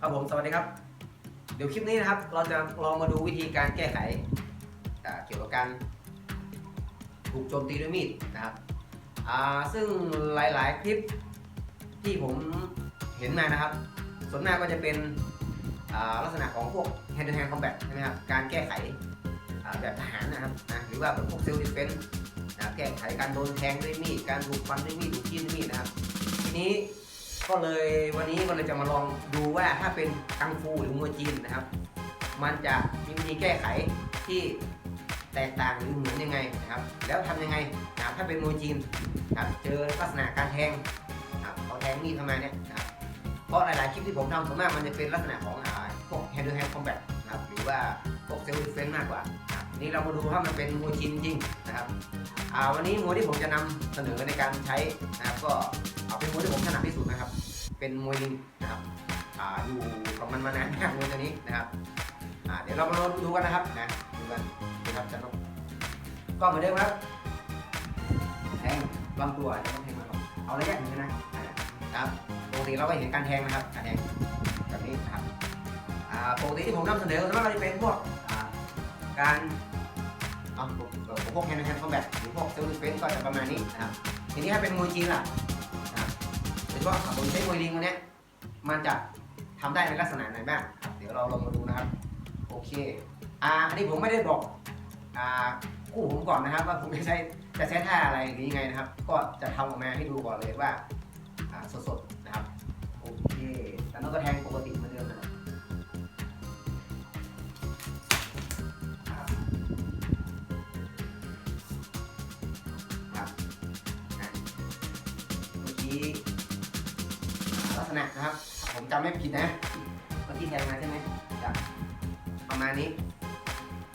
ครับผมสวัสดีครับ เดี๋ยวคลิปนี้นะครับ เราจะลองมาดูวิธีการแก้ไขเกี่ยวกับการถูกโจมตีด้วยมีดนะครับซึ่งหลาย ๆ คลิปที่ผมเห็นมานะครับ ส่วนมากก็จะเป็นลักษณะของพวก hand to hand combat ใช่ไหมครับการแก้ไขแบบทหารนะครับนะหรือว่าพวกเซลล์ดิเฟนนะแก้ไขการโดนแทงด้วยมีดการถูกฟันด้วยมีดถูกจิ้มด้วยมีดนะครับ ทีนี้ ก็เลยวันนี้ก็เลยจะมาลองดูว่าถ้าเป็นกังฟูหรือมวยจีนนะครับ มันจะมีวิธีแก้ไขที่แตกต่างหรือเหมือนยังไงนะครับ แล้วทำยังไงนะครับถ้าเป็นมวยจีนนะครับเจอลักษณะการแทงนะครับเอาแทงมีดเข้ามเนี่ยนะครับเพราะหลายๆคลิปที่ผมทำส่วนมากมันจะเป็นลักษณะของพวก hand to hand combat นะครับหรือว่าพวก self defense มากกว่านะครับทีนี้เรามาดูว่ามันเป็นมวยจีนจริงนะครับอ่าวันนี้มวยที่ผมจะนำเสนอในการใช้นะครับก็ เอาเป็นมวยที่ผมถนัดที่สุดนะครับ เป็นมวยลิงนะครับอ่าอยู่กับมันมานานมากมวยตัวนี้นะครับอ่าเดี๋ยวเรามาดูกันนะครับนะดูกันนะครับจะต้องก็เหมือนเดิมครับแทงลำตัวจะต้องแทงมาก่อเอาระยะนี้นะอ่าครับปกติเราก็เห็นการแทงนะครับการแทงแบบนี้นะครับอ่าปกติที่ผมนำเสนอส่วนมากก็จะเป็นพวกอ่าการเอาพวกพวกแฮนด์แฮนด์คอมแบทหรือพวกเซลล์ดิเฟนก็จะประมาณนี้นะครับทีนี้ถ้าเป็นมวยจีนล่ะ โดยเฉพาะผมใช้มวยลิงตัวเนี้มันจะทำได้ในลักษณะไหนบ้างครับเดี๋ยวเราลองมาดูนะครับ โอเคอ่าอันนี้ผมไม่ได้บอกอ่าคู่ผมก่อนนะครับ ว่าผมจะใช้จะใช้ท่าอะไรหรือยังไงนะครับ ก็จะทำออกมาให้ดูก่อนเลยว่าอ่าสดๆนะครับโอเคแล้วก็แทงปกติเหมือนเดิมนะครับครับครับเมื่อกี้ ณะนะครับ ผมจำไม่ผิดนะเมื่อกี้แทงมาใช่ไหมประมาณนี้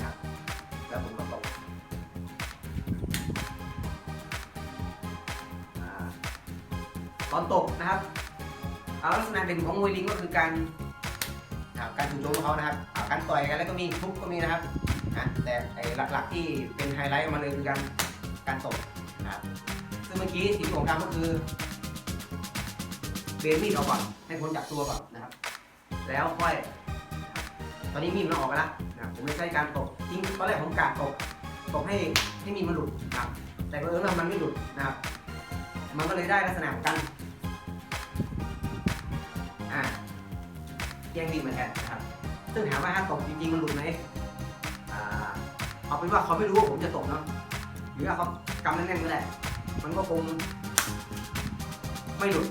ครับแล้วผมก็ตกตอนตกนะครับเอาลักษณะเด่นของมวยลิงก็คือการการถูกโจมเขานะครับการต่อยกันแล้วก็มีทุบก็มีนะครับนะแต่ไอ้หลักๆที่เป็นไฮไลท์มาเลยคือการการตกนะครับซึ่งเมื่อกี้สิ่งที่ผมทำก็คือ เบนมีดออกก่อนให้พ้นจากตัวก่อนนะครับ แล้วค่อย ตอนนี้มีดมันออกไปแล้วนะผมเลยใช้การตบจริงตอนแรกผมกะตบตบให้ให้มีดมันหลุดนะครับ แต่เผอิญว่ามันไม่หลุดนะครับ มันก็เลยได้ลักษณะของการอ่าแย่งมีดมือนกันนะครับ ซึ่งถามว่าถ้าตบจริงๆมันหลุดไหมอ่าเอาเป็นว่าเขาไม่รู้ว่าผมจะตบเนาะหรือว่าเขากำแน่นๆก็ได้มันก็คงไม่หลุด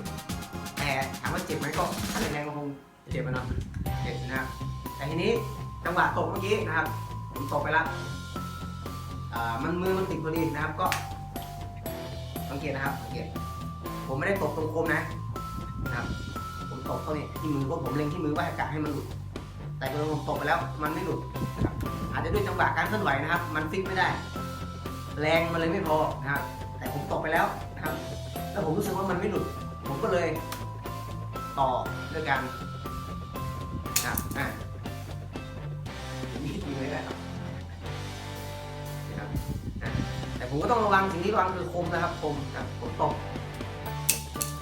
ถามว่าเจ็บไหมก็ถ้าแรงๆก็คงเจ็บอะเนาะเจ็บนะครับแต่ทีนี้จังหวะตกเมื่อกี้นะครับ ผมตกไปแล้วมันมือมันติดพอดีนะครับก็สังเกตนะครับสังเกตผมไม่ได้ตกตรงคมนะนะครับ ผมตกเขาเนี่ยที่มือเพราะผมเล็งที่มือว่าอากาศให้มันหลุด แต่พอผมตกไปแล้วมันไม่หลุดนะครับอาจจะด้วยจังหวะการเคลื่อนไหวนะครับ มันฟิกไม่ได้ แรงมันเลยไม่พอนะครับแต่ผมตกไปแล้วนะครับ แล้วผมรู้สึกว่ามันไม่หลุด ผมก็เลย ต่อด้วยกันอะอะนี่มีไว้ได้ครับนะครับอะแต่ผมก็ต้องระวังสิ่งที่ระวังคือคมนะครับคมครับผมตก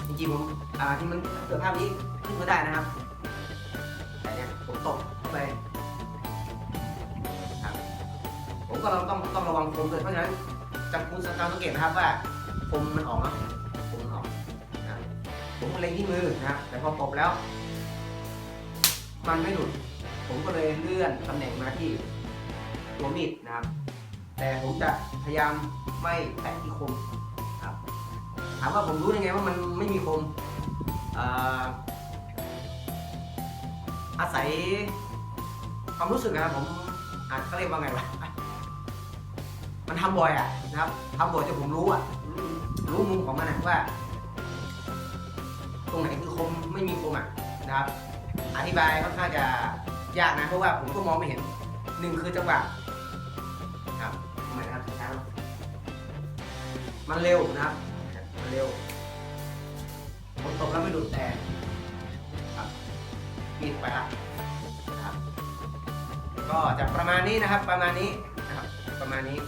จริงๆผมอ่าที่มันเกิดภาพนี้ขึ้นมาได้นะครับแต่เนี่ยผมตกเข้าไปครับผมก็ต้องต้องต้องระวังคมด้วยเพราะฉะนั้นจำคุณสังเกตนะครับว่าคมมันออกนะ ผมก็เล็งที่มือนะครับ แต่พอตบแล้ว มันไม่หลุด ผมก็เลยเลื่อนตำแหน่งมาที่ตัวมีดนะครับ แต่ผมจะพยายามไม่แตะที่คมครับ ถามว่าผมรู้ยังไงว่ามันไม่มีคมอ่าอาศัยความรู้สึกนะครับผมอาจเขาเรียกว่าไงวะมันทำบ่อยอะนะครับทำบ่อยจนผมรู้อะ รู้มุมของมันอะว่า ตรงไหนคือคมไม่มีคมอะนะครับ อธิบายค่อนข้างจะยากนะเพราะว่าผมก็มองไม่เห็นหนึ่งคือจังหวะครับทำไมนะครับช้ามันเร็วนะครับ มันเร็วผมตกแล้วไม่หลุดแต่ครับมีดไปละนะครับ ก็จะประมาณนี้นะครับ ประมาณนี้นะครับ ประมาณนี้